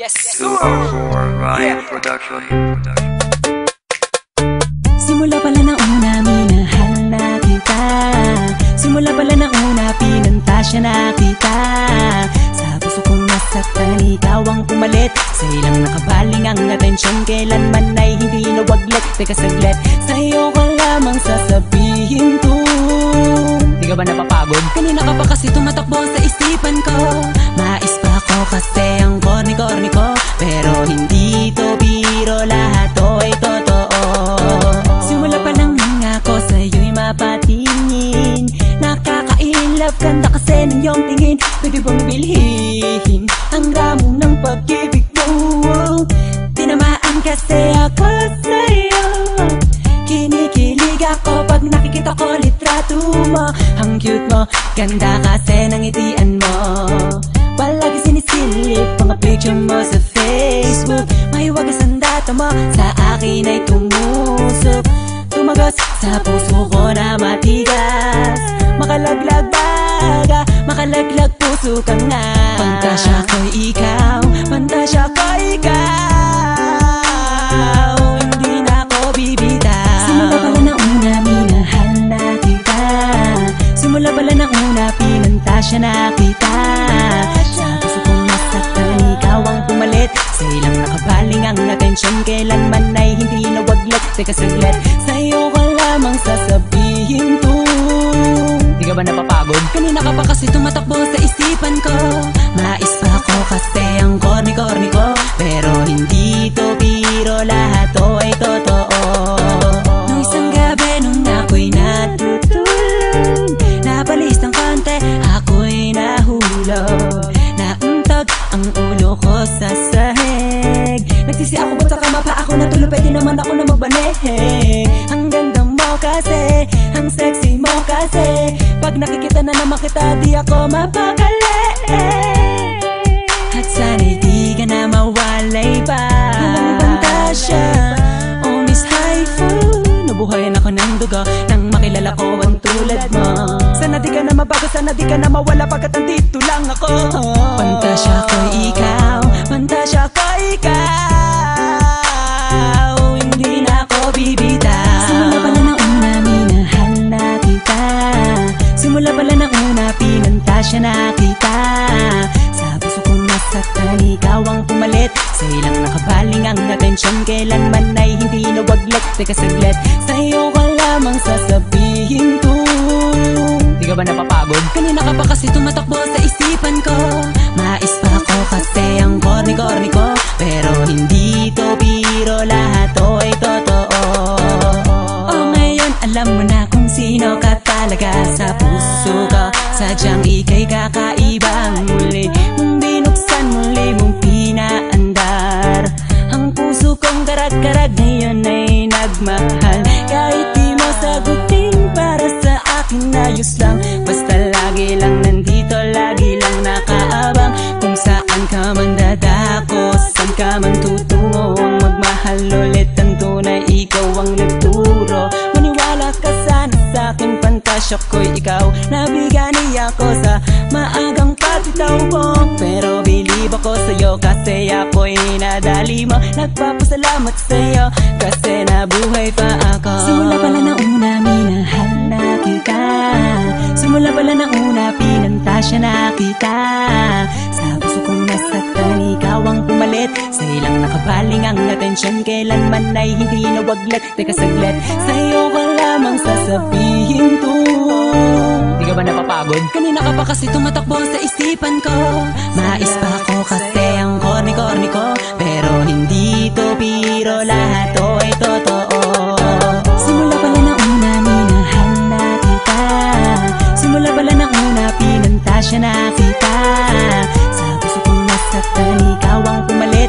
Yes, Two for Ryan Production. Simula pala na una, minahal na kita. Simula pala na una, pinantasya na kita. Sa puso kong nasaktan, ikaw ang pumalit. Sa ilang nakabaling ang atensyon Kailanman ay hindi nawaglit Teka saglit, sa'yo ko lamang sasabihin to. Di ka ba napapagod? Kanina ka pa kasi tumatakbo sa isipan ko. Mais pa ako kasi korni-korni ko Pero hindi to biro lahat to ay totoo. Simula pa lang nang ako sa'yo'y mapatingin. Nakaka-inlove ganda kasi ng iyong tingin. Pwede bang bilhin ang ramo ng pag-ibig mo? Tinamaan kasi ako sa'yo. Kinikilig ako pag nakikita ko litrato mo. Ang cute mo, ganda kasi ng itian mo picture mo sa Facebook. May wagas ang data mo. Sa akin ay tumusok. Tumagos sa puso ko na matigas. Makalaglag baga, makalaglag puso ka nga. Pantasya ko'y ikaw, pantasya ko ikaw. Hindi na ako bibitaw Simula pala na una, minahal na kita. Simula pala na una, pinantasya na kita Teka saglit, sa'yo ko lamang sasabihin to Di ka ba napapagod? Kanina ka pa kasi tumatakbo sa isipan ko ako natulog Pwede naman ako na magbanehe. Ang ganda mo kasi, ang sexy mo kasi. Pag nakikita na naman kita di ako mapakali. At sana'y di ka na mawalay pa. Pantasya, oh Miss Haifu Nabuhayan ako ng dugo. Nang makilala ko ang tulad mo. Sana di ka na mabago, sana di ka na mawala Pagkat andito lang ako Simula na una, pinantasya na kita Sa puso kong nasaktan, ikaw ang pumalit. Sa ilang nakabaling ang atensyon Kailanman ay hindi nawaglit Teka saglit, sa'yo ko lamang sasabihin to Di ka ba napapagod? Kanina ka pa kasi tumatakbo sa isipan ko ay nagmahal Kahit di mo sagutin para sa akin ayos lang. Basta lagi lang nandito, lagi lang nakaabang. Kung saan ka man dadako, saan ka man tutungo Ang magmahal ulit ang tunay, ikaw ang nagturo. Maniwala ka sana sa akin, pantasya ko'y ikaw sa'yo. Kasi ako'y nadali mo. Nagpapasalamat sa'yo. Kasi nabuhay pa ako. Simula pala na una, minahal na kita. Simula pala na una, pinantasya na kita. Sa puso kong nasaktan, ikaw ang pumalit. Sa ilang nakabaling ang atensyon Kailanman ay hindi nawaglit Teka saglit, sa'yo ko lamang sasabihin to? Di ka ba napapagod? Kanina ka pa kasi tumatakbo sa isipan ko. Mais pa ako kasi biro lahat to ay totoo. Simula pala na una, minahal na kita. Simula pala na una, pinantasya na kita. Sa puso kong nasaktan, ikaw ang pumalit